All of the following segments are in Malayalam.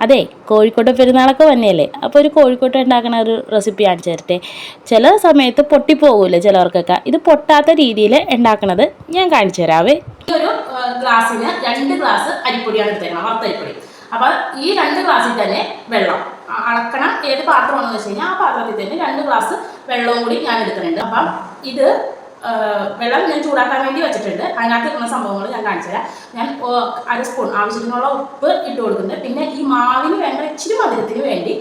അതെ കോഴിക്കോട്ടെ പെരുന്നാളൊക്കെ വന്നെയല്ലേ അപ്പോൾ ഒരു കോഴിക്കോട്ട് ഉണ്ടാക്കുന്ന ഒരു റെസിപ്പി കാണിച്ചു തരട്ടെ ചില സമയത്ത് പൊട്ടിപ്പോകൂല ചിലവർക്കൊക്കെ. ഇത് പൊട്ടാത്ത രീതിയിൽ ഉണ്ടാക്കണത് ഞാൻ കാണിച്ചു തരാവേ ഒരു ഗ്ലാസ്സിന് രണ്ട് ഗ്ലാസ് അരിപ്പൊടിയാണ് എടുത്തേക്കണം വറുത്തരിപ്പൊടി. അപ്പൊ ഈ രണ്ട് ഗ്ലാസ്സിൽ തന്നെ വെള്ളം. അളക്കണം. ഏത് പാത്രമാണെന്ന് വെച്ച് കഴിഞ്ഞാൽ ആ പാത്രത്തിൽ തന്നെ രണ്ട് ഗ്ലാസ് വെള്ളവും കൂടി ഞാൻ എടുക്കുന്നുണ്ട്. അപ്പം ഇത് വെള്ളം ഞാൻ ചൂടാക്കാൻ വേണ്ടി വെച്ചിട്ടുണ്ട്. അതിനകത്ത് ഇടുന്ന സംഭവങ്ങൾ ഞാൻ കാണിച്ചു തരാം ഞാൻ അര സ്പൂൺ ആവശ്യത്തിനുള്ള ഉപ്പ് ഇട്ട് കൊടുക്കുന്നുണ്ട്. പിന്നെ ഈ മാവിന് വേണ്ട ഇച്ചിരി മധുരത്തിന് വേണ്ടി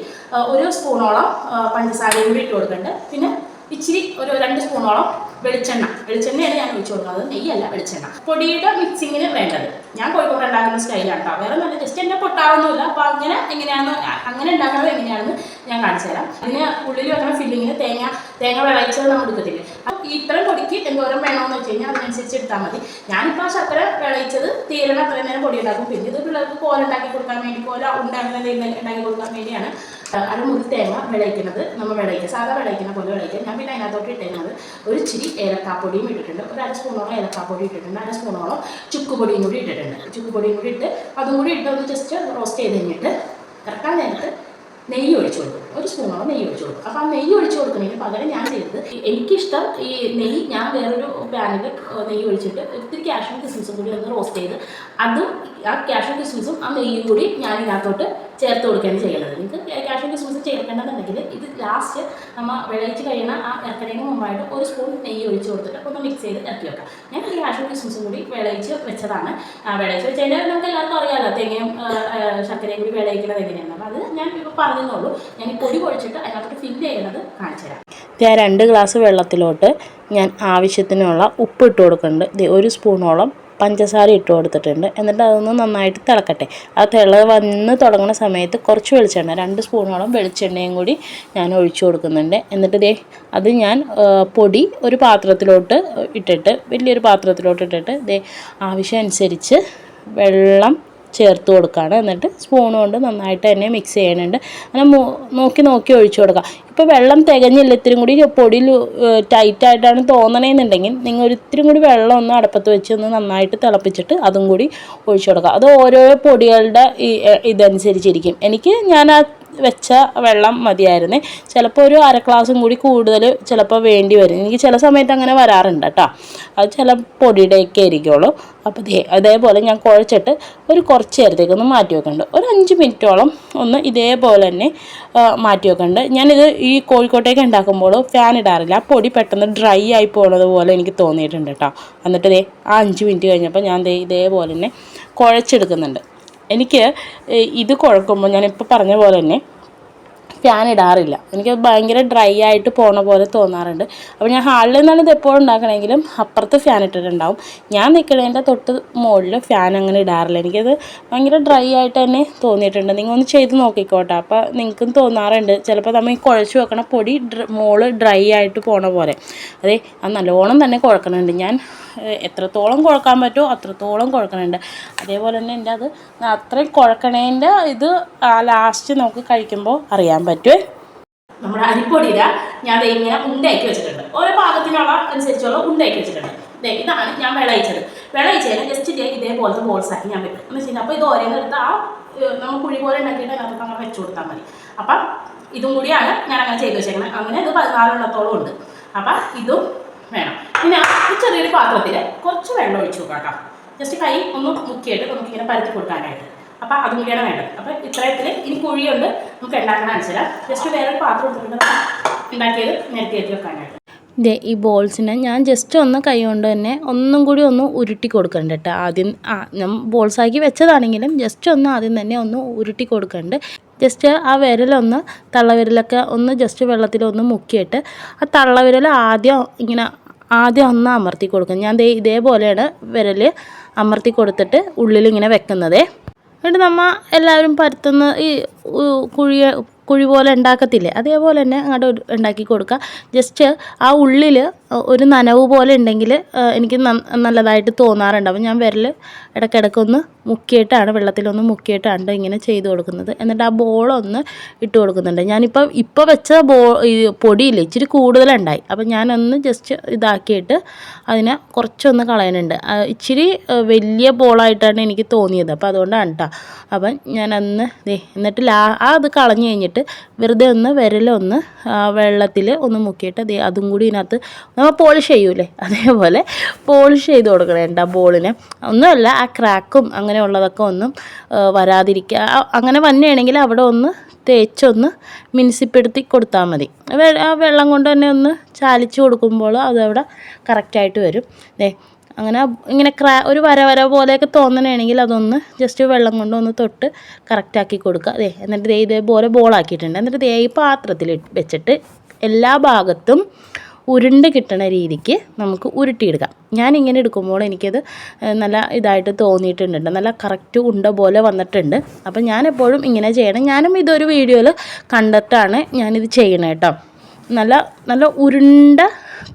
ഒരു സ്പൂണോളം പഞ്ചസാരയും കൂടി ഇട്ട് കൊടുക്കുന്നുണ്ട്. പിന്നെ ഇച്ചിരി ഒരു രണ്ട് സ്പൂണോളം വെളിച്ചെണ്ണ. വെളിച്ചെണ്ണയാണ് ഞാൻ ഒഴിച്ചു കൊടുക്കുന്നത്. നെയ്യല്ല വെളിച്ചെണ്ണ. പൊടിയുടെ മിക്സിങ്ങിന് വേണ്ടത്. ഞാൻ കോഴിക്കോട് ഉണ്ടാക്കുന്ന സ്റ്റൈലാണ് കേട്ടോ. വേറെ നല്ല ജസ്റ്റ് എന്നെ പൊട്ടാറൊന്നുമില്ല. അപ്പോൾ അങ്ങനെ എങ്ങനെയാണെന്ന് അങ്ങനെ ഉണ്ടാക്കുന്നത് എങ്ങനെയാണെന്ന് ഞാൻ കാണിച്ചു തരാം. അതിന് ഉള്ളിൽ വെക്കുന്ന ഫില്ലിങ്ങിന് തേങ്ങ തേങ്ങ വിളയിച്ചത് നമ്മൾ എടുക്കത്തില്ല? അപ്പൊ ഇത്രയും പൊടിക്ക് എന്തോരം വേണമെന്ന് വെച്ച് കഴിഞ്ഞാൽ അതിനനുസരിച്ച് എടുത്താൽ മതി. ഞാനിപ്പോൾ ആ ശർക്കര വിളയിച്ചത് തീരണ അത്രയും നേരം പൊടി ഉണ്ടാക്കും. പിന്നെ ഇത് പിള്ളേർക്ക് കോല ഉണ്ടാക്കി കൊടുക്കാൻ വേണ്ടി കോല ഉണ്ടാക്കുന്ന ഉണ്ടാക്കി കൊടുക്കാൻ വേണ്ടിയാണ് അരമുറി തേങ്ങ വിളയിക്കുന്നത് നമ്മൾ വിളയിക്കുക. സാധാ വിളയിക്കുന്ന പോലെ വിളയിക്കുക. ഞാൻ പിന്നെ അതിനകത്തോട്ട് ഇട്ടേക്കുന്നത് ഒരു ചിരി ഏലക്കാപ്പൊടിയും ഇട്ടിട്ടുണ്ട്. ഒരു അര ഏലക്കാപ്പൊടി ഇട്ടിട്ടുണ്ട്. അര സ്പൂണോളം ചുക്കുപൊടിയും കൂടി ഇട്ടിട്ടുണ്ട്. ചുക്കുപൊടിയും കൂടി ഇട്ട് അതും കൂടി ഇട്ട് ഒന്ന് ജസ്റ്റ് റോസ്റ്റ് ചെയ്ത് കഴിഞ്ഞിട്ട് ഇറക്കാൻ നേരത്ത് നെയ്യ് ഒഴിച്ചു കൊടുക്കും ഒരു സ്പൂണോളം നെയ്യ് ഒഴിച്ചു കൊടുക്കും. അപ്പോൾ ആ നെയ്യ് ഒഴിച്ചു കൊടുക്കുന്നതിന് പകരം ഞാൻ ചെയ്തത് എനിക്കിഷ്ടം ഈ നെയ്യ് ഞാൻ വേറൊരു പാനിൽ നെയ്യ് ഒഴിച്ചിട്ട് ഒത്തിരി കാഷ്യൂം കിസ്മിസും കൂടി ഒന്ന് റോസ്റ്റ് ചെയ്ത് അതും ആ കാഷ്യൂം കിസ്മിസും ആ നെയ്യും കൂടി ഞാൻ ഇതിനകത്തോട്ട് ചേർത്ത് കൊടുക്കുകയാണ് ചെയ്യുന്നത് നിങ്ങൾക്ക് കാഷ്യൂം കിസ്മിസ് ചേർക്കേണ്ടതുണ്ടെങ്കിൽ ഇത് ലാസ്റ്റ് നമ്മൾ വിളയിച്ച് കഴിയുന്ന ആ ഇറക്കണതിന് മുമ്പായിട്ട് ഒരു സ്പൂൺ നെയ്യ് ഒഴിച്ച് കൊടുത്തിട്ട് ഒന്ന് മിക്സ് ചെയ്ത് ഇറക്കി വെക്കാം. ഞാൻ ഈ കാഷ്യൂം കൂടി വിളയിച്ച് വെച്ചതാണ്. വിളയിച്ച് വെച്ചതിന്റെ നമുക്ക് എല്ലാവർക്കും അറിയാമല്ലോ തേങ്ങയും ശർക്കരയും കൂടി വിളയിക്കുന്നത് എങ്ങനെയാണ് അപ്പോൾ അത് ഞാൻ ഇപ്പോൾ പറഞ്ഞെന്നുള്ളൂ ഞാൻ പൊടി പൊഴിച്ചിട്ട് അതിനകത്തോട്ട് ഫില്ല് ചെയ്യുന്നത് കാണിച്ചു തരാം. ആ രണ്ട് ഗ്ലാസ് വെള്ളത്തിലോട്ട് ഞാൻ ആവശ്യത്തിനുള്ള ഉപ്പ് ഇട്ട് കൊടുക്കുന്നുണ്ട്. ഒരു സ്പൂണോളം പഞ്ചസാര ഇട്ട് കൊടുത്തിട്ടുണ്ട്. എന്നിട്ട് അതൊന്ന് നന്നായിട്ട് തിളക്കട്ടെ. ആ തിള വന്ന് തുടങ്ങുന്ന സമയത്ത് കുറച്ച് വെളിച്ചെണ്ണ രണ്ട് സ്പൂണോളം വെളിച്ചെണ്ണയും കൂടി ഞാൻ ഒഴിച്ചു കൊടുക്കുന്നുണ്ട്. എന്നിട്ട് ദേ അത് ഞാൻ പൊടി ഒരു പാത്രത്തിലോട്ട് ഇട്ടിട്ട് വലിയൊരു പാത്രത്തിലോട്ട് ഇട്ടിട്ട് ദേ ആവശ്യം അനുസരിച്ച് വെള്ളം ചേർത്ത് കൊടുക്കുകയാണ് എന്നിട്ട് സ്പൂൺ കൊണ്ട് നന്നായിട്ട് തന്നെ മിക്സ് ചെയ്യണുണ്ട് അങ്ങനെ നോക്കി നോക്കി ഒഴിച്ചു കൊടുക്കുക ഇപ്പോൾ വെള്ളം തികഞ്ഞില്ല ഇത്തിരി കൂടി പൊടിയിൽ ടൈറ്റായിട്ടാണ് തോന്നണേന്നുണ്ടെങ്കിൽ നിങ്ങൾ ഒരിത്തിരി കൂടി വെള്ളം ഒന്ന് അടുപ്പത്ത് വെച്ച് ഒന്ന് നന്നായിട്ട് തിളപ്പിച്ചിട്ട് അതും കൂടി ഒഴിച്ചു കൊടുക്കുക അത് ഓരോ പൊടികളുടെ ഇതനുസരിച്ചിരിക്കും. എനിക്ക് ഞാൻ ആ വെച്ച വെള്ളം മതിയായിരുന്നു. ചിലപ്പോൾ ഒരു അര ഗ്ലാസും കൂടി കൂടുതൽ ചിലപ്പോൾ വേണ്ടി വരും. എനിക്ക് ചില സമയത്ത് അങ്ങനെ വരാറുണ്ട് കേട്ടോ. അത് ചില പൊടിയുടെയൊക്കെ ആയിരിക്കുള്ളൂ. അപ്പോൾ ദേ അതേപോലെ ഞാൻ കുഴച്ചിട്ട് ഒരു കുറച്ച് നേരത്തേക്ക് ഒന്ന് മാറ്റി വെക്കുന്നുണ്ട് ഒരു അഞ്ച് മിനിറ്റോളം ഒന്ന് ഇതേപോലെ തന്നെ മാറ്റി വെക്കുന്നുണ്ട് ഞാനിത് ഈ കോഴിക്കോട്ടേക്ക് ഉണ്ടാക്കുമ്പോൾ ഫാൻ ഇടാറില്ല. ആ പൊടി പെട്ടെന്ന് ഡ്രൈ ആയി പോകുന്നത് പോലെ എനിക്ക് തോന്നിയിട്ടുണ്ട് കേട്ടോ. എന്നിട്ട് ദേ ആ അഞ്ച് മിനിറ്റ് കഴിഞ്ഞപ്പോൾ ഞാൻ ദേ ഇതേപോലെ തന്നെ കുഴച്ചെടുക്കുന്നുണ്ട്. എനിക്ക് ഇത് കുഴക്കുമ്പോൾ ഞാനിപ്പോൾ പറഞ്ഞ പോലെ തന്നെ ഫാൻ ഇടാറില്ല. എനിക്ക് ഭയങ്കര ഡ്രൈ ആയിട്ട് പോണ പോലെ തോന്നാറുണ്ട്. അപ്പോൾ ഞാൻ ഹാളിൽ നിന്നാണ് ഇത് എപ്പോഴും ഉണ്ടാക്കണമെങ്കിലും അപ്പുറത്ത് ഫാൻ ഇട്ടിട്ടുണ്ടാവും. ഞാൻ നിൽക്കുന്നതിന്റെ തൊട്ട് മുകളിൽ ഫാൻ അങ്ങനെ ഇടാറില്ല. എനിക്കത് ഭയങ്കര ഡ്രൈ ആയിട്ട് തന്നെ തോന്നിയിട്ടുണ്ട്. നിങ്ങൾ ഒന്ന് ചെയ്ത് നോക്കിക്കോട്ടെ. അപ്പോൾ നിങ്ങൾക്കും തോന്നാറുണ്ട്. ചിലപ്പോൾ നമ്മൾ ഈ കുഴച്ച് വെക്കണ പൊടി മോൾ ഡ്രൈ ആയിട്ട് പോണ പോലെ. അതെ അത് നല്ലോണം തന്നെ കുഴക്കണുണ്ട്. ഞാൻ എത്രത്തോളം കുഴക്കാൻ പറ്റുമോ അത്രത്തോളം കുഴക്കണുണ്ട്. അതേപോലെ തന്നെ എന്റെ അത് അത്രയും കുഴക്കണേന്റെ ഇത് ലാസ്റ്റ് നമുക്ക് കഴിക്കുമ്പോൾ അറിയാൻ പറ്റുമേ നമ്മുടെ അരിപ്പൊടിയില ഞാൻ ഇങ്ങനെ ഉണ്ടാക്കി വെച്ചിട്ടുണ്ട്. ഓരോ പാകത്തിനുള്ള അനുസരിച്ചുള്ള ഉണ്ടാക്കി വെച്ചിട്ടുണ്ട്. ദേ ഇതാണ് ഞാൻ വിളയിച്ചത്. വിളയിച്ചതിന് ജസ്റ്റ് ഇതേ ഇതേപോലത്തെ ബോൾസ് ആക്കി ഞാൻ വെക്കും. എന്ന് വെച്ചാൽ അപ്പോൾ ഇത് ഓരോ എടുത്ത് ആ നമ്മൾ കുഴി പോലെ ഉണ്ടാക്കിയിട്ട് അതിനകത്ത് അങ്ങനെ വെച്ച് കൊടുത്താൽ മതി. അപ്പം ഇതും കൂടിയാണ് ഞാൻ അങ്ങനെ ചെയ്ത് വെച്ചേക്കുന്നത് അങ്ങനെ ഇത് പതിനാലെണ്ണത്തോളം ഉണ്ട്. അപ്പം ഇതും വേണം. പിന്നെ ഈ ചെറിയൊരു പാത്രത്തിൽ കുറച്ച് വെള്ളം ഒഴിച്ചു നോക്കാം കേട്ടോ. ജസ്റ്റ് കൈ ഒന്ന് മുക്കിയിട്ട് നമുക്കിങ്ങനെ പരത്തി കൊടുക്കാനായിട്ട്. അപ്പം അതും കൂടിയാണ് വേണ്ടത്. അപ്പൊ ഇത്രയത്തിൽ ഇനി കുഴിയുണ്ട്. നമുക്ക് ഉണ്ടാക്കണ അനുസരിച്ച് ജസ്റ്റ് വേറൊരു പാത്രം എടുത്തിട്ടുണ്ട്. ഉണ്ടാക്കിയത് നിരത്തി ഏറ്റി വെക്കാനായിട്ട്. ദേ ഈ ബോൾസിനെ ഞാൻ ജസ്റ്റ് ഒന്ന് കൈ കൊണ്ട് തന്നെ ഒന്നും കൂടി ഒന്ന് ഉരുട്ടി കൊടുക്കണ്ട കേട്ടോ. ആദ്യം ഞാൻ ബോൾസാക്കി വെച്ചതാണെങ്കിലും ജസ്റ്റ് ഒന്ന് ആദ്യം തന്നെ ഒന്ന് ഉരുട്ടി കൊടുക്കണ്ട്. ജസ്റ്റ് ആ വിരലൊന്ന് തള്ളവിരലൊക്കെ ഒന്ന് ജസ്റ്റ് വെള്ളത്തിൽ ഒന്ന് മുക്കിയിട്ട് ആ തള്ളവിരൽ ആദ്യം ഇങ്ങനെ ആദ്യം ഒന്ന് അമർത്തി കൊടുക്കും. ഞാൻ ഇതേപോലെയാണ് വിരൽ അമർത്തി കൊടുത്തിട്ട് ഉള്ളിൽ ഇങ്ങനെ വെക്കുന്നതേ. എന്നിട്ട് നമ്മൾ എല്ലാവരും പരത്തുന്ന ഈ ഉ- കുഴി പോലെ ഉണ്ടാക്കത്തില്ലേ? അതേപോലെ തന്നെ അങ്ങോട്ട് ഉണ്ടാക്കി കൊടുക്കുക. ജസ്റ്റ് ആ ഉള്ളിൽ ഒരു നനവ് പോലെ ഉണ്ടെങ്കിൽ എനിക്ക് നല്ലതായിട്ട് തോന്നാറുണ്ട്. അപ്പം ഞാൻ വിരൽ ഇടയ്ക്കിടയ്ക്കൊന്ന് മുക്കിയിട്ടാണ് വെള്ളത്തിലൊന്ന് മുക്കിയിട്ടാണ് ഇങ്ങനെ ചെയ്ത് കൊടുക്കുന്നത്. എന്നിട്ട് ആ ബോളൊന്ന് ഇട്ട് കൊടുക്കുന്നുണ്ട്. ഞാനിപ്പോൾ ഇപ്പോൾ വെച്ച ബോ പൊടിയില്ലേ ഇച്ചിരി കൂടുതലുണ്ടായി. അപ്പം ഞാനൊന്ന് ജസ്റ്റ് ഇതാക്കിയിട്ട് അതിനെ കുറച്ചൊന്ന് കളയാനുണ്ട് ഇച്ചിരി വലിയ ബോളായിട്ടാണ് എനിക്ക് തോന്നിയത്. അപ്പോൾ അതുകൊണ്ടാണ് കേട്ടോ അപ്പം ഞാനന്ന് ദേ എന്നിട്ട് ലാ ആ അത് കളഞ്ഞ് കഴിഞ്ഞിട്ട് വെറുതെ ഒന്ന് വിരലൊന്ന് വെള്ളത്തിൽ ഒന്ന് മുക്കിയിട്ട് ദേ അതും കൂടി ഇതിനകത്ത് നമ്മൾ പോളിഷ് ചെയ്യൂലേ? അതേപോലെ പോളിഷ് ചെയ്ത് കൊടുക്കണം കേട്ടോ ബോളിനെ ഒന്നുമല്ല ആ ക്രാക്കും അങ്ങനെയുള്ളതൊക്കെ ഒന്നും വരാതിരിക്കുക അങ്ങനെ വന്നെയാണെങ്കിൽ അവിടെ ഒന്ന് തേച്ചൊന്ന് മിനുസിപ്പെടുത്തി കൊടുത്താൽ മതി. ആ വെള്ളം കൊണ്ട് തന്നെ ഒന്ന് ചാലിച്ച് കൊടുക്കുമ്പോൾ അതവിടെ കറക്റ്റായിട്ട് വരും. അങ്ങനെ ഇങ്ങനെ ക്രാ ഒരു വര വര പോലെയൊക്കെ തോന്നണമെങ്കിൽ അതൊന്ന് ജസ്റ്റ് വെള്ളം കൊണ്ട് ഒന്ന് തൊട്ട് കറക്റ്റാക്കി കൊടുക്കുക. അതെ എന്നിട്ട് ദേ ഇതേപോലെ ബോളാക്കിയിട്ടുണ്ട് എന്നിട്ട് ദേ ഈ പാത്രത്തിൽ വെച്ചിട്ട് എല്ലാ ഭാഗത്തും ഉരുണ്ട് കിട്ടണ രീതിക്ക് നമുക്ക് ഉരുട്ടിയെടുക്കാം. ഞാൻ ഇങ്ങനെ എടുക്കുമ്പോൾ എനിക്കത് നല്ല ഇതായിട്ട് തോന്നിയിട്ടുണ്ട്. നല്ല കറക്റ്റ് ഉണ്ട പോലെ വന്നിട്ടുണ്ട്. അപ്പം ഞാൻ എപ്പോഴും ഇങ്ങനെ ചെയ്യണം. ഞാനും ഇതൊരു വീഡിയോയിൽ കണ്ടിട്ടാണ് ഞാനിത് ചെയ്യണേട്ടോ നല്ല നല്ല ഉരുണ്ട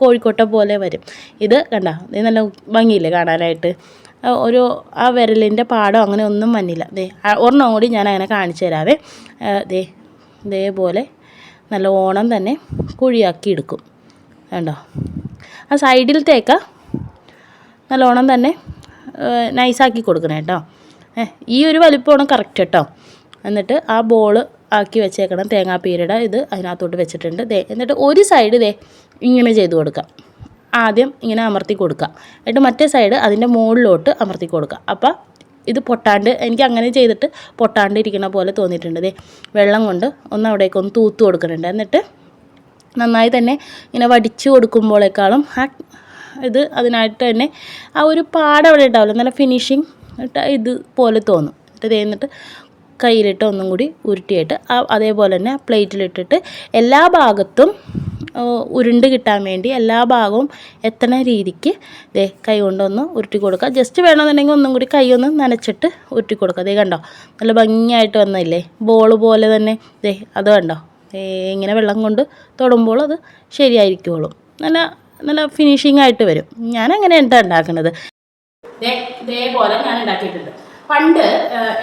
കോഴിക്കോട്ട പോലെ വരും. ഇത് കണ്ട ഇത് നല്ല ഭംഗിയില്ലേ കാണാനായിട്ട്? ഒരു ആ വിരലിന്റെ പാടം അങ്ങനെ ഒന്നും വന്നില്ല. ദേ ഒരെണ്ണം കൂടി ഞാൻ അങ്ങനെ കാണിച്ചു തരാവേ. ദേ ഇതേപോലെ നല്ല ഓണം തന്നെ കുഴിയാക്കി എടുക്കും. കണ്ടോ? ആ സൈഡിലത്തേക്ക് നല്ലോണം തന്നെ നൈസാക്കി കൊടുക്കണം കേട്ടോ. ഈ ഒരു വലിപ്പമാണ് കറക്റ്റ് കേട്ടോ. എന്നിട്ട് ആ ബോൾ ആക്കി വെച്ചേക്കണം തേങ്ങാപ്പീരയുടെ ഇത് അതിനകത്തോട്ട് വെച്ചിട്ടുണ്ട്. ദേ എന്നിട്ട് ഒരു സൈഡ് ദേ ഇങ്ങനെ ചെയ്ത് കൊടുക്കാം ആദ്യം ഇങ്ങനെ അമർത്തി കൊടുക്കുക. എന്നിട്ട് മറ്റേ സൈഡ് അതിന്റെ മുകളിലോട്ട് അമർത്തി കൊടുക്കുക. അപ്പോൾ ഇത് പൊട്ടാണ്ട് എനിക്ക് അങ്ങനെ ചെയ്തിട്ട് പൊട്ടാണ്ട് പോലെ തോന്നിയിട്ടുണ്ട്. ദേ വെള്ളം കൊണ്ട് ഒന്ന് അവിടേക്ക് ഒന്ന് തൂത്ത് കൊടുക്കുന്നുണ്ട്. എന്നിട്ട് നന്നായി തന്നെ ഇങ്ങനെ വടിച്ചു കൊടുക്കുമ്പോഴേക്കാളും ആ ഇത് അതിനായിട്ട് തന്നെ ആ ഒരു പാടവിടെ ഉണ്ടാവില്ല. നല്ല ഫിനിഷിങ് ഇത് പോലെ തോന്നും. എന്നിട്ട് എന്നിട്ട് കയ്യിലിട്ട് ഒന്നും കൂടി ഉരുട്ടിയിട്ട് അതേപോലെ തന്നെ പ്ലേറ്റിലിട്ടിട്ട് എല്ലാ ഭാഗത്തും ഉരുണ്ട് കിട്ടാൻ വേണ്ടി എല്ലാ ഭാഗവും എത്തണ രീതിക്ക് ദേ കൈ കൊണ്ടൊന്ന് ഉരുട്ടി കൊടുക്കുക. ജസ്റ്റ് വേണമെന്നുണ്ടെങ്കിൽ ഒന്നും കൂടി കൈ ഒന്ന് നനച്ചിട്ട് ഉരുട്ടി കൊടുക്കുക. ദേ കണ്ടോ? നല്ല ഭംഗിയായിട്ട് വന്നില്ലേ? ബോൾ പോലെ തന്നെ. ദേ അത് കണ്ടോ? ഇങ്ങനെ വെള്ളം കൊണ്ട് തൊടുമ്പോൾ അത് ശരിയായിരിക്കുള്ളൂ നല്ല നല്ല ഫിനിഷിംഗ് ആയിട്ട് വരും. ഞാൻ അങ്ങനെ എന്താ ഉണ്ടാക്കുന്നത്? ഇതേപോലെ ഞാൻ ഉണ്ടാക്കിയിട്ടുണ്ട്. പണ്ട്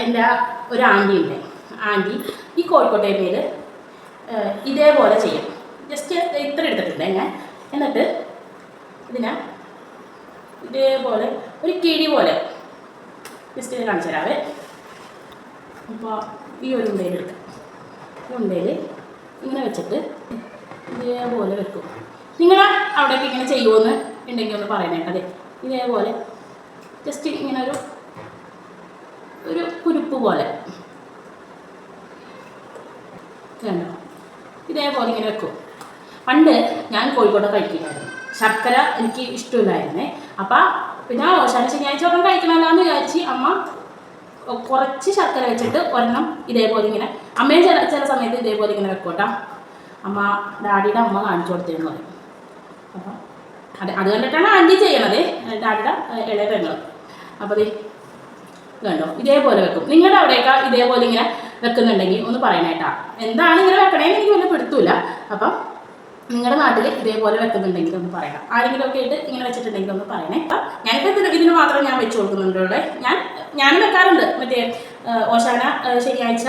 എന്റെ ഒരു ആന്റി ഉണ്ട് ആന്റി ഈ കോഴിക്കോട്ടെ പേര് ഇതേപോലെ ചെയ്യും. ജസ്റ്റ് ഇത്ര എടുത്തിട്ടുണ്ട് ഞാൻ. എന്നിട്ട് ഇതിനെ ഇതേപോലെ ഒരു കിഴി പോലെ ജസ്റ്റ് ഇത് കാണിച്ചു തരാവേ. അപ്പോൾ ഈ ഒരു ഉണ്ടയിൽ എടുക്കാം. ഈ ഉണ്ടയിൽ ഇങ്ങനെ വെച്ചിട്ട് ഇതേപോലെ വെക്കും. നിങ്ങൾ അവിടെയൊക്കെ ഇങ്ങനെ ചെയ്യുമോയെന്ന് ഉണ്ടെങ്കിൽ ഒന്ന് പറയണേ അതെ ഇതേപോലെ ജസ്റ്റ് ഇങ്ങനെ ഒരു ഒരു കുരുപ്പ് പോലെ. കണ്ടോ? ഇതേപോലെ ഇങ്ങനെ വെക്കും. പണ്ട് ഞാൻ കോഴിക്കോട് കഴിക്കില്ലായിരുന്നു. ശർക്കര എനിക്ക് ഇഷ്ടമില്ലായിരുന്നേ. അപ്പം പിന്നെ അവസാന ശനിയാഴ്ച ഒരെണ്ണം കഴിക്കണമല്ലോ എന്ന് വിചാരിച്ച് അമ്മ കുറച്ച് ശർക്കര വെച്ചിട്ട് ഒരെണ്ണം ഇതേപോലെ ഇങ്ങനെ അമ്മയും ചില ചില സമയത്ത് ഇതേപോലെ ഇങ്ങനെ വെക്കും കേട്ടോ. അമ്മ ഡാഡിയുടെ അമ്മ കാണിച്ചു കൊടുത്തിരുന്നു അപ്പം അത് അത് കണ്ടിട്ടാണ് ആന്റി ചെയ്യണത്. ഡാഡിയുടെ ഇളയ പെങ്ങൾ അപ്പോൾ കണ്ടോ? ഇതേപോലെ വെക്കും. നിങ്ങളുടെ അവിടെയൊക്കെ ഇതേപോലെ ഇങ്ങനെ വെക്കുന്നുണ്ടെങ്കിൽ ഒന്ന് പറയണേട്ടാ എന്താണ് ഇങ്ങനെ വെക്കണേന്ന് എനിക്ക് വലിയ പെടുത്തൂല അപ്പം നിങ്ങളുടെ നാട്ടിൽ ഇതേപോലെ വെക്കുന്നുണ്ടെങ്കിൽ ഒന്ന് പറയണം. ആരെങ്കിലും ഒക്കെ ആയിട്ട് ഇങ്ങനെ വെച്ചിട്ടുണ്ടെങ്കിൽ ഒന്ന് പറയണേ. അപ്പം ഞാനിപ്പോൾ ഇതിന് മാത്രം ഞാൻ വെച്ച് കൊടുക്കുന്നുണ്ട് ഞാൻ ഞാനും വെക്കാറുണ്ട്. മറ്റേ ഓശാന ശനിയാഴ്ച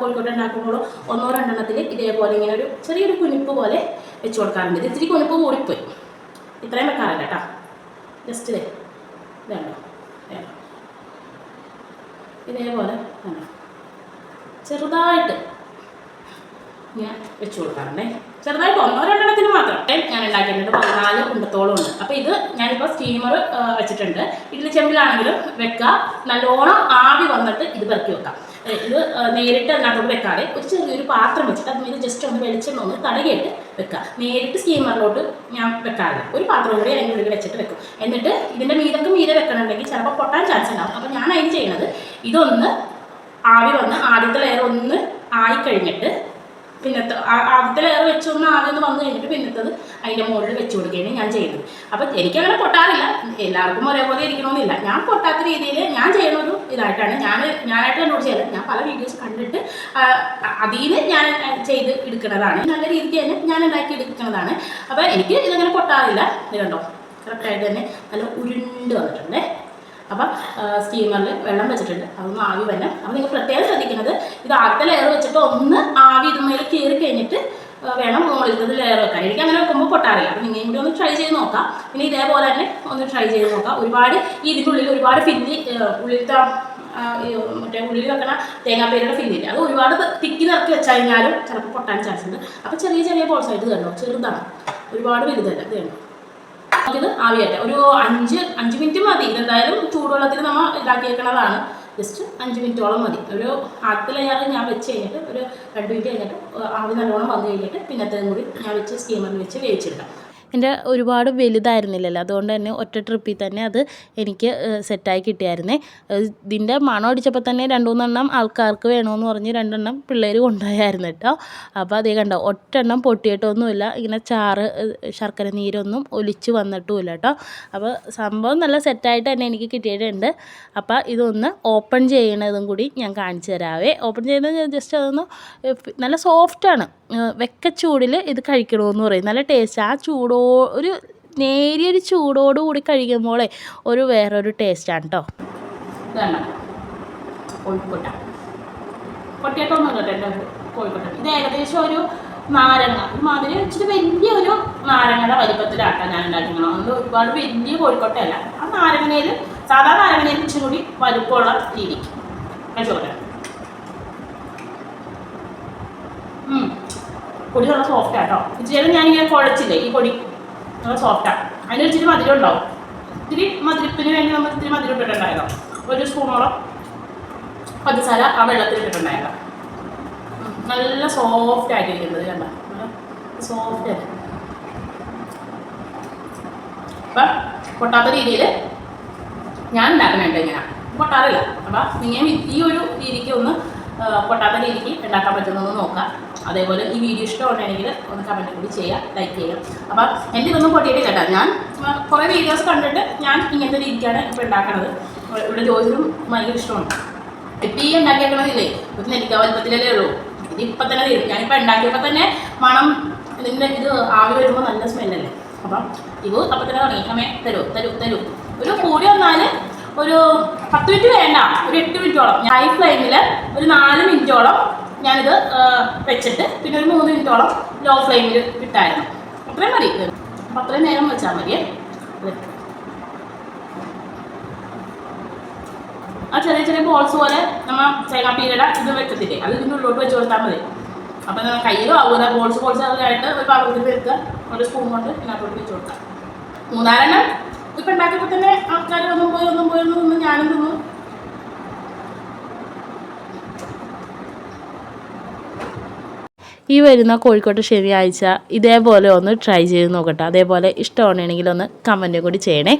കോഴിക്കോട്ട് ഉണ്ടാക്കുമ്പോൾ ഒന്നോ രണ്ടെണ്ണത്തിൽ ഇതേപോലെ ഇങ്ങനെ ഒരു ചെറിയൊരു കുനിപ്പ് പോലെ വെച്ച് കൊടുക്കാറുണ്ട്. ഇത് ഇത്തിരി കുനിപ്പ് കൂടിപ്പോയി. ഇത്രയും വെക്കാറില്ല കേട്ടോ. ജസ്റ്റ് ഇതേ. ഇതാണോ ഇതേപോലെ ചെറുതായിട്ട് ഞാൻ വെച്ച് കൊടുക്കാറുണ്ടേ. ചെറുതായിട്ട് ഒന്നോ രണ്ടെണ്ണത്തിന് മാത്രം ഞാൻ ഉണ്ടാക്കിയിട്ടുണ്ട് പതിനാല് കുണ്ടത്തോളം ഉണ്ട്. അപ്പോൾ ഇത് ഞാനിപ്പോൾ സ്റ്റീമർ വെച്ചിട്ടുണ്ട്. ഇഡ്ഡലി ചെമ്പിലാണെങ്കിലും വെക്കുക നല്ലോണം ആവി വന്നിട്ട് ഇത് പെറുക്കി വെക്കാം. ഇത് നേരിട്ട് അതിനകത്തോട്ട് വെക്കാതെ ഒരു ചെറിയൊരു പാത്രം വെച്ചിട്ട് അതിന് ജസ്റ്റ് ഒന്ന് വെളിച്ചെണ്ണ ഒന്ന് തടകിയിട്ട് വെക്കുക. നേരിട്ട് സ്റ്റീമറിലോട്ട് ഞാൻ വെക്കാറില്ല. ഒരു പാത്രം കൂടി അതിന്റെ ഉള്ളിൽ വെച്ചിട്ട് വെക്കും. എന്നിട്ട് ഇതിന്റെ മീതൊക്കെ മീതെ വെക്കണമെങ്കിൽ ചിലപ്പോൾ പൊട്ടാൻ ചാൻസ് ഉണ്ടാവും. അപ്പോൾ ഞാൻ അതിന് ചെയ്യുന്നത് ഇതൊന്ന് ആവി വന്ന് ആദ്യത്തെ ലെയർ ഒന്ന് ആയി കഴിഞ്ഞിട്ട് പിന്നത്തെ അവിടുത്തെ ലെയർ വെച്ചൊന്ന് ഒന്ന് വന്നു കഴിഞ്ഞിട്ട് പിന്നത്തത് അതിന്റെ മുകളിൽ വെച്ച് കൊടുക്കുകയാണ് ഞാൻ ചെയ്യുന്നത്. അപ്പം എനിക്കങ്ങനെ പൊട്ടാറില്ല. എല്ലാവർക്കും ഒരേപോലെ ഇരിക്കണമെന്നില്ല. ഞാൻ പൊട്ടാത്ത രീതിയിൽ ഞാൻ ചെയ്യുന്ന ഒരു ഇതായിട്ടാണ്. ഞാൻ ഞാനായിട്ട് എന്നോട് കണ്ടുപിടിച്ചത് ഞാൻ പല വീഡിയോസ് കണ്ടിട്ട് അതിൽ ഞാൻ ചെയ്ത് എടുക്കുന്നതാണ്. നല്ല രീതിക്ക് തന്നെ ഞാൻ ഉണ്ടാക്കി എടുക്കുന്നതാണ്. അപ്പോൾ എനിക്ക് ഇതങ്ങനെ പൊട്ടാറില്ല. ഇത് കണ്ടോ? കറക്റ്റായിട്ട് തന്നെ നല്ല ഉരുണ്ട് വന്നിട്ടുണ്ട്. അപ്പം സ്റ്റീമറിൽ വെള്ളം വെച്ചിട്ടുണ്ട്. അതൊന്ന് ആവി വരണം. അപ്പം നിങ്ങൾ പ്രത്യേകം ശ്രദ്ധിക്കുന്നത് ഇത് അടുത്ത ലെയർ വെച്ചിട്ട് ഒന്ന് ആവി ഇതുമേൽ കയറി കഴിഞ്ഞിട്ട് വേണം മുകളിലത്തത് ലെയർ വെക്കാൻ. എനിക്ക് അങ്ങനെ വെക്കുമ്പോൾ പൊട്ടാറില്ല. അപ്പം നിങ്ങൾ കൂടി ഒന്ന് ട്രൈ ചെയ്ത് നോക്കാം. പിന്നെ ഇതേപോലെ തന്നെ ഒന്ന് ട്രൈ ചെയ്ത് നോക്കാം. ഒരുപാട് ഇതിനുള്ളിൽ ഒരുപാട് ഫില്ലി ഉള്ളിലത്തെ മറ്റേ ഉള്ളിൽ വെക്കണ തേങ്ങാപ്പേരുടെ ഫില്ലില്ല അത് ഒരുപാട് തിക്കി നിറക്കി വെച്ച് കഴിഞ്ഞാലും ചിലപ്പോൾ പൊട്ടാൻ ചാൻസ് ഉണ്ട്. അപ്പോൾ ചെറിയ ചെറിയ ബോൾസ് ആയിട്ട് ഇത് കണ്ടോ? ചെറുതാണ്. ഒരുപാട് വലുതല്ല. ഇത് നമുക്കിത് ആവിയായിട്ട് ഒരു അഞ്ച് അഞ്ച് മിനിറ്റ് മതി. ഇതെന്തായാലും ചൂടുവെള്ളത്തിൽ നമ്മൾ ഇതാക്കിയേക്കണതാണ്. ജസ്റ്റ് അഞ്ച് മിനിറ്റോളം മതി. ഒരു ആദ്യത്തെ ലെയർ ഞാൻ വെച്ച് കഴിഞ്ഞിട്ട് ഒരു രണ്ട് മിനിറ്റ് കഴിഞ്ഞിട്ട് ആവി നല്ലോണം വന്നു കഴിഞ്ഞിട്ട് പിന്നത്തേതും കൂടി ഞാൻ വെച്ച് സ്റ്റീമറിൽ വെച്ച് വേവിച്ചെടുക്കാം. എന്റെ ഒരുപാട് വലുതായിരുന്നില്ലല്ലോ. അതുകൊണ്ട് തന്നെ ഒറ്റ ട്രിപ്പിൽ തന്നെ അത് എനിക്ക് സെറ്റായി കിട്ടിയായിരുന്നേ. ഇതിന്റെ മണം അടിച്ചപ്പോൾ തന്നെ രണ്ട് മൂന്നെണ്ണം ആൾക്കാർക്ക് വേണമെന്ന് പറഞ്ഞ് രണ്ടെണ്ണം പിള്ളേർ കൊണ്ടുപോയായിരുന്നു കേട്ടോ. അപ്പോൾ അതേ കണ്ടോ ഒറ്റെണ്ണം പൊട്ടിയിട്ടൊന്നുമില്ല. ഇങ്ങനെ ചാറ് ശർക്കര നീരൊന്നും ഒലിച്ച് വന്നിട്ടുമില്ല കേട്ടോ. അപ്പോൾ സംഭവം നല്ല സെറ്റായിട്ട് തന്നെ എനിക്ക് കിട്ടിയിട്ടുണ്ട്. അപ്പോൾ ഇതൊന്ന് ഓപ്പൺ ചെയ്യണതും കൂടി ഞാൻ കാണിച്ചു തരാവേ. ഓപ്പൺ ചെയ്യുന്നത് ജസ്റ്റ് അതൊന്ന് നല്ല സോഫ്റ്റാണ് വെക്കച്ചൂടിൽ ഇത് കഴിക്കണമെന്ന് പറയും. നല്ല ടേസ്റ്റ് ആ ചൂടോ ഒരു നേരിയൊരു ചൂടോട് കൂടി കഴിക്കുമ്പോൾ ഒരു വേറൊരു ടേസ്റ്റാണ് കേട്ടോ കോഴിക്കോട്ട പൊട്ടിയിട്ടൊന്നുമില്ല കേട്ടോ കോഴിക്കോട്ട ഇത് ഏകദേശം ഒരു നാരങ്ങ. മാതിരി ഇച്ചിരി വലിയൊരു നാരങ്ങയുടെ വലിപ്പത്തിലാട്ടാണ് ഞാൻ ഉണ്ടാക്കുന്നത്. അതുകൊണ്ട് ഒരുപാട് വലിയ കോഴിക്കോട്ടയല്ല ആ നാരങ്ങനയിൽ സാധാ നാരങ്ങനയിൽ ഇച്ചിരി കൂടി വലുപ്പമുള്ള രീതിക്ക്. കഴിച്ചോട്ടെ പൊടി നല്ല സോഫ്റ്റാണ് കേട്ടോ ഇച്ചിരി ഞാനിങ്ങനെ കുഴച്ചില്ലേ ഈ പൊടി. നല്ല സോഫ്റ്റാണ് അതിന് ഇച്ചിരി മധുരം ഉണ്ടാവും. ഇത്തിരി മധുരത്തിന് വേണ്ടി നമ്മൾ ഇത്തിരി മധുരം ഇട്ടിട്ടുണ്ടായതോ ഒരു സ്പൂണോളം പഞ്ചസാര ആ വെള്ളത്തിൽ ഇട്ടിട്ടുണ്ടായതോ നല്ല സോഫ്റ്റ് ആയിട്ടിരിക്കുന്നത് കണ്ട? സോഫ്റ്റ് ആയിട്ട്. അപ്പം പൊട്ടാത്ത രീതിയിൽ ഞാൻ ഉണ്ടാക്കുന്നുണ്ട് ഇങ്ങനെ. പൊട്ടാറില്ല. അപ്പം നിങ്ങൾ ഈ ഒരു രീതിക്ക് ഒന്ന് പൊട്ടാത്ത രീതിക്ക് ഉണ്ടാക്കാൻ പറ്റുന്നതെന്ന് നോക്കാം. അതേപോലെ ഈ വീഡിയോ ഇഷ്ടമുണ്ടെങ്കിൽ ഒന്ന് കമന്റ് കൂടി ചെയ്യുക ലൈക്ക് ചെയ്യുക. അപ്പം എന്റെ ഇതൊന്നും പൊട്ടിയിട്ടില്ല കേട്ടോ. ഞാൻ കുറേ വീഡിയോസ് കണ്ടിട്ട് ഞാൻ ഇങ്ങനത്തെ രീതിക്കാണ് ഇപ്പോൾ ഉണ്ടാക്കണത്. ഇവിടെ ജോലിയും ഭയങ്കര ഇഷ്ടമാണ് ഇപ്പം ഈ ഉണ്ടാക്കിയേക്കണതില്ലേ ഒരു നെല്ലിക്ക വലുപ്പത്തിലല്ലേ ഉള്ളൂ. ഇത് ഇപ്പം തന്നെ തീരും. ഞാനിപ്പോൾ ഉണ്ടാക്കിയപ്പോൾ തന്നെ മണം ഇതിന്റെ ഇത് ആവി വരുമ്പോൾ നല്ല സ്മെല്ലല്ലേ അപ്പം ഇത് അപ്പം തന്നെ തുടങ്ങി. അമ്മേ തരൂ തരൂ തരൂ. ഒരു കൂടി വന്നാൽ ഒരു പത്ത് മിനിറ്റ് വേണ്ട ഒരു എട്ട് മിനിറ്റോളം ഹൈ ഫ്ലെയിമിൽ ഒരു നാല് മിനിറ്റോളം ഞാനിത് വെച്ചിട്ട് പിന്നെ ഒരു മൂന്ന് മിനിറ്റോളം ലോ ഫ്ലെയിമിൽ ഇട്ടായിരുന്നു. അത്രയും മതി. അപ്പം അത്രയും നേരം വെച്ചാൽ മതി. ആ ചെറിയ ചെറിയ ബോൾസ് പോലെ നമ്മൾ തേങ്ങാപ്പീരയുടെ ഇത് വെക്കത്തില്ലേ? അത് ഇതിന്റെ ഉള്ളോട്ട് വെച്ച് കൊടുത്താൽ മതി. അപ്പം നമ്മൾ കയ്യിലും ആവൂല. ബോൾസ് ബോൾസ് ആയിട്ട് ഒരു പാത്രത്തിൽ എടുക്കുക ഒരു സ്പൂൺ കൊണ്ട് ഇതിനകത്തോട്ട് വെച്ച് കൊടുക്കാം. മൂന്നാലെണ്ണം. ഇപ്പം ഉണ്ടാക്കിയപ്പോൾ തന്നെ ആൾക്കാർ ഒന്നും പോയി ഒന്നും പോയി ഒന്നും ഒന്നും ഞാനും തിന്നു. ഈ വരുന്ന കോഴിക്കോട്ട് ശനിയാഴ്ച ഇതേപോലെ ഒന്ന് ട്രൈ ചെയ്ത് നോക്കട്ടെ. അതേപോലെ ഇഷ്ടമാണെങ്കിൽ ഒന്ന് കമന്റും കൂടി ചെയ്യണേ.